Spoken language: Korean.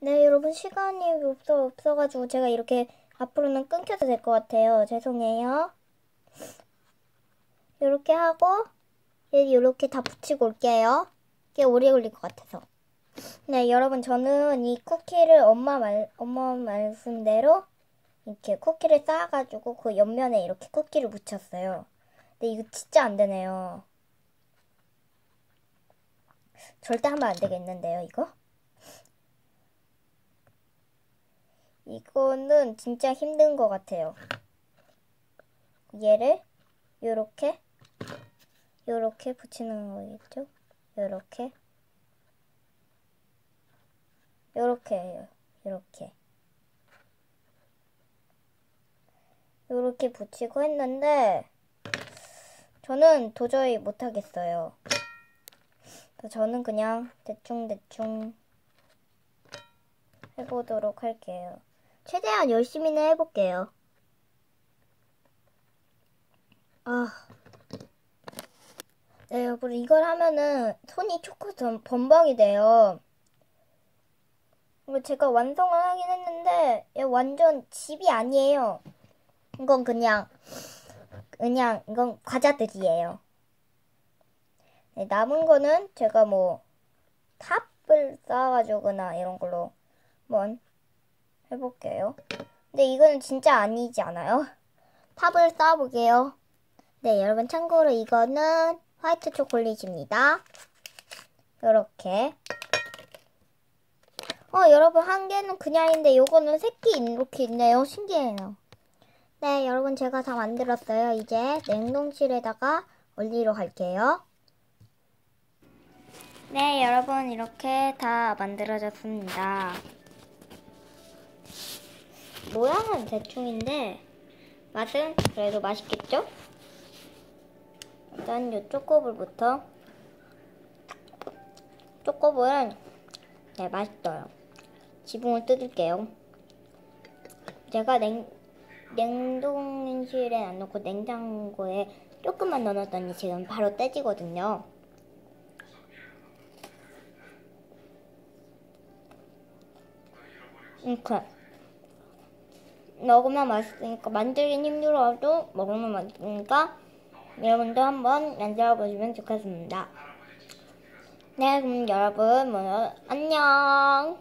네, 여러분 시간이 없어 없어가지고 제가 이렇게 앞으로는 끊겨도 될것 같아요. 죄송해요. 이렇게 하고 이렇게 다 붙이고 올게요. 꽤 오래 걸릴 것 같아서. 네, 여러분 저는 이 쿠키를 엄마 말 엄마 말씀대로 이렇게 쿠키를 쌓아가지고 그 옆면에 이렇게 쿠키를 붙였어요. 근데 이거 진짜 안 되네요. 절대 하면 안 되겠는데요, 이거? 이거는 진짜 힘든 것 같아요. 얘를 요렇게 요렇게 붙이는 거겠죠? 요렇게 요렇게예요. 요렇게 요렇게 붙이고 했는데 저는 도저히 못하겠어요. 저는 그냥 대충대충 해보도록 할게요. 최대한 열심히는 해볼게요. 아. 네, 여러분, 이걸 하면은 손이 초코 범벅이 돼요. 제가 완성을 하긴 했는데, 완전 집이 아니에요. 이건 그냥, 그냥, 이건 과자들이에요. 네, 남은 거는 제가 뭐, 탑을 쌓아가지고나 이런 걸로 한번 해볼게요. 근데 이거는 진짜 아니지 않아요? 탑을 쌓아볼게요. 네, 여러분 참고로 이거는 화이트 초콜릿입니다. 이렇게. 어, 여러분 한 개는 그냥인데 요거는 새끼 이렇게 있네요. 신기해요. 네, 여러분 제가 다 만들었어요. 이제 냉동실에다가 올리러 갈게요. 네, 여러분 이렇게 다 만들어졌습니다. 모양은 대충인데 맛은 그래도 맛있겠죠? 일단 이 초코볼부터 초코볼은 네 맛있어요. 지붕을 뜯을게요. 제가 냉, 냉동실에 안 넣고 냉장고에 조금만 넣어놨더니 지금 바로 떼지거든요. 이렇게 먹으면 맛있으니까 만들긴 힘들어도 먹으면 맛있으니까 여러분도 한번 만들어 보시면 좋겠습니다. 네, 그럼 여러분, 뭐, 안녕.